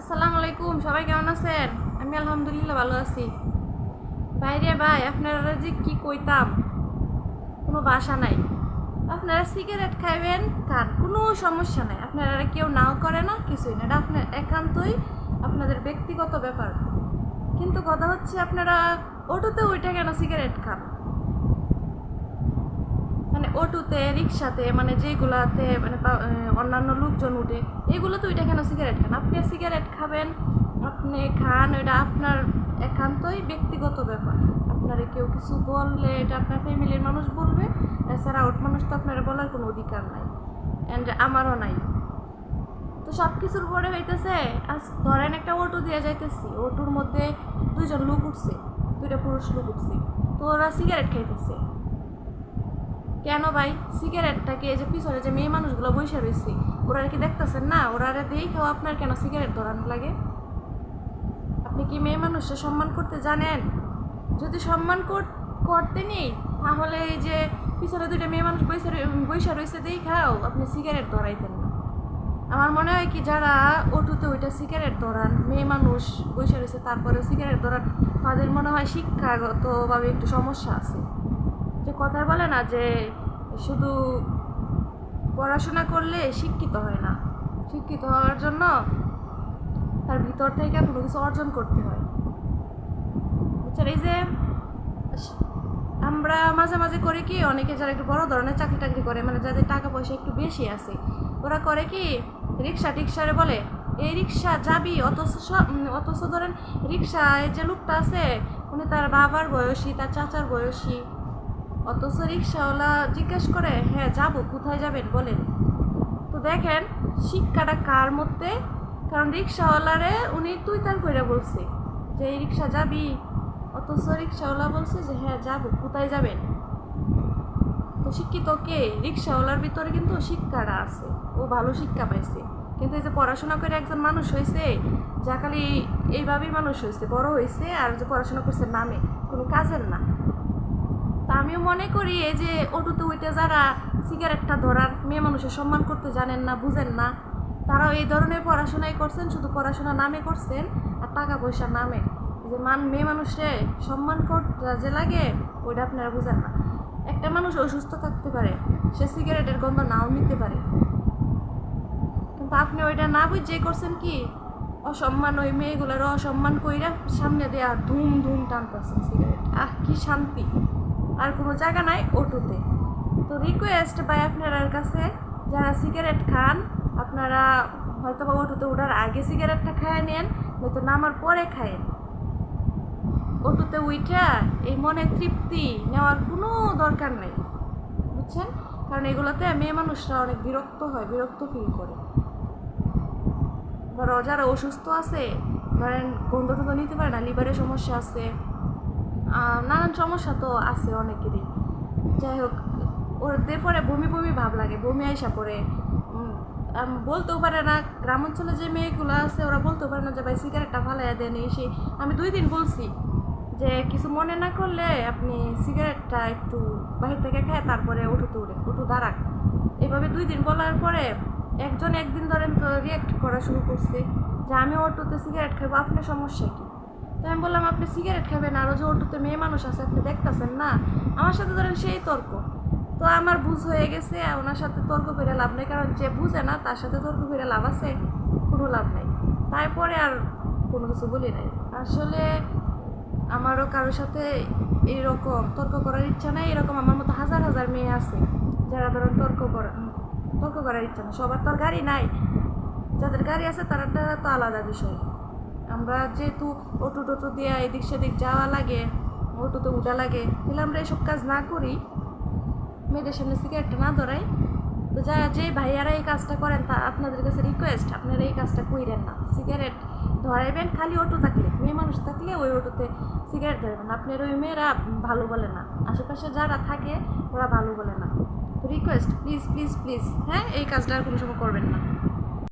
আসসালামু আলাইকুম, সবাই কেমন আছেন? আমি আলহামদুলিল্লাহ ভালো আছি। বাইরে ভাই, আপনারা যে কি কইতাম? কোনো বাসা নাই। আপনারা সিগারেট খাইবেন খান কোনো সমস্যা নাই। আপনারা কেউ নাও করে না, কিছুই না। এটা আপনার একান্তই আপনাদের ব্যক্তিগত ব্যাপার। কিন্তু কথা হচ্ছে, আপনারা অটোতে ওইটা কেন সিগারেট খান? অটোতে রিক্সাতে মানে যেগুলাতে মানে অন্যান্য লোকজন উঠে এগুলো তো ওইটা কেন সিগারেট খান? আপনি সিগারেট খাবেন, আপনি খান, ওইটা আপনার একান্তই ব্যক্তিগত ব্যাপার। আপনারা কেউ কিছু বললে, এটা আপনার ফ্যামিলির মানুষ বলবে, এছাড়া আউট মানুষ তো আপনারা বলার কোনো অধিকার নাই অ্যান্ড আমারও নাই। তো সব কিছুর পরে হইতেছে, আজ ধরেন একটা অটো দিয়ে যাইতেছি, অটোর মধ্যে দুইজন লোক উঠছে, দুইটা পুরুষ লোক উঠছে, তো ওরা সিগারেট খাইতেছে। কেন ভাই? সিগারেটটাকে যে পিছনে যে মেয়ে মানুষগুলো বসে রয়েছে, ওরা কি দেখতেছেন না? ওরা দেখেও আপনার কেন সিগারেট ধরানো লাগে? আপনি কি মেয়ে মানুষের সম্মান করতে জানেন? যদি সম্মান কর- করতে নেই, তাহলে এই যে পিছনে দুইটা মেয়ে মানুষ বসে বৈশা রয়েছে দেখাও আপনি সিগারেট ধরাইতেন না। আমার মনে হয় কি যারা অটুতে ওইটা সিগারেট ধরান, মেয়ে মানুষ বসে রয়েছে তারপরে সিগারেট ধরান, তাদের মনে হয় শিক্ষাগতভাবে একটু সমস্যা আছে। যে কথায় বলে না যে শুধু পড়াশোনা করলে শিক্ষিত হয় না। শিক্ষিত হওয়ার জন্য তার ভিতর থেকে কোনো কিছু অর্জন করতে হয়। বুঝছেন? এই যে আমরা মাঝে মাঝে করে কি, অনেকে যারা একটু বড় ধরনের চাকরি টাকরি করে মানে যাদের টাকা পয়সা একটু বেশি আছে, ওরা করে কি, রিক্সা টিক্সারে বলে, এই রিক্সা যাবি, অথচ অথচ ধরেন রিক্সা এই যে লোকটা আছে, উনি তার বাবার বয়সী, তার চাচার বয়সী অথচ রিক্সাওয়ালা জিজ্ঞেস করে হ্যাঁ যাব, কোথায় যাবেন? বলেন। তো দেখেন, শিক্ষাটা কার মধ্যে? কারণ রিক্সাওয়ালারে উনি তুই তার করে বলছে যে, এই রিক্সা যাবি? অথচ রিক্সাওয়ালা বলছে যে হ্যাঁ যাব, কোথায় যাবেন? তো শিক্ষিত কে? রিক্সাওয়ালার ভিতরে কিন্তু শিক্ষাটা আছে। ও ভালো শিক্ষা পাইছে। কিন্তু এই যে পড়াশোনা করে একজন মানুষ হয়েছে যা খালি এইভাবেই মানুষ হয়েছে বড় হয়েছে আর যে পড়াশোনা করছে নামে, কোনো কাজের না। আমিও মনে করি এই যে অটুতে উইটে যারা সিগারেটটা ধরার মেয়ে মানুষের সম্মান করতে জানেন না, বুঝেন না। তারাও এই ধরনের পড়াশোনাই করছেন, শুধু পড়াশোনা নামে করছেন আর টাকা পয়সার নামে। যে মান মেয়ে মানুষে সম্মান করতে যে লাগে, ওইটা আপনারা বুঝেন না। একটা মানুষ অসুস্থ থাকতে পারে, সে সিগারেটের গন্ধ নাও নিতে পারে। কিন্তু আপনি ওইটা না বুঝে করছেন কি? অসম্মান ওই মেয়েগুলোর অসম্মান কইরা সামনে দেয়া ধুম ধুম টানতেছেন সিগারেট। আহ, কি শান্তি। আর কোনো জায়গা নাই অটোতে তো রিকোয়েস্ট ভাই আপনার কাছে, যারা সিগারেট খান, আপনারা হয়তো বা অটোতে ওঠার আগে সিগারেটটা খায় নেন, নয়তো নামার পরে খায়েন অটোতে উইটা এই মনে তৃপ্তি নেওয়ার কোনো দরকার নেই, বুঝছেন? কারণ এগুলোতে মেয়ে মানুষরা অনেক বিরক্ত হয়, বিরক্ত ফিল করে। ধরো যারা অসুস্থ আছে, ধরেন গন্ধ টন্ধ নিতে পারে না লিভারের সমস্যা আছে নানান সমস্যা তো আছে অনেকেরই। যাই হোক ওদের পরে বমি বমি ভাব লাগে, বমি আইসা পরে বলতেও পারে না গ্রাম অঞ্চলে যে মেয়েগুলো আছে, ওরা বলতেও পারে না যে, ভাই সিগারেটটা ফালাইয়া দেন। এসে আমি দুই দিন বলছি যে, কিছু মনে না করলে আপনি সিগারেটটা একটু বাহির থেকে খায়, তারপরে উঠুতে উঠে উঠু দাঁড়াক এভাবে দুই দিন বলার পরে একজন একদিন ধরেন তো রিয়েক্ট করা শুরু করছে যে, আমি অটোতে সিগারেট খাব, আপনার সমস্যা কি? তো আমি বললাম, আপনি সিগারেট খাবেন আরও যে অটোতে মেয়ে মানুষ আছে, আপনি দেখতেছেন না? আমার সাথে ধরেন সেই তর্ক। তো আমার বুঝ হয়ে গেছে, ওনার সাথে তর্ক করে লাভ নেই, কারণ যে বুঝে না, তার সাথে তর্ক করে লাভ আছে, কোনো লাভ নেই। তারপরে আর কোনো কিছু বলি নাই। আসলে আমারও কারোর সাথে এইরকম তর্ক করার ইচ্ছা নেই, এরকম আমার মতো হাজার হাজার মেয়ে আছে, যারা ধরেন তর্ক করা, তর্ক করার ইচ্ছা নেই। সবার তো আর গাড়ি নাই। যাদের গাড়ি আছে, তারা তো আলাদা বিষয়। আমরা যেহেতু অটো টোটো দিয়ে এদিক সেদিক যাওয়া লাগে, অটোতে উঠা লাগে, তাহলে আমরা এসব কাজ না করি। মেয়েদের সামনে সিগারেটটা না ধরাই। তো যা, যে ভাইয়ারা এই কাজটা করেন, তা আপনাদের কাছে রিকোয়েস্ট আপনারা এই কাজটা কইরেন না। সিগারেট ধরাইবেন, খালি অটো থাকলে, মেয়ে মানুষ থাকলে ওই অটোতে সিগারেট ধরবেন আপনার ওই মেয়েরা ভালো বলে না। আশেপাশে যারা থাকে, ওরা ভালো বলে না। রিকোয়েস্ট প্লিজ প্লিজ প্লিজ হ্যাঁ এই কাজটা আর কোনো সময় করবেন না।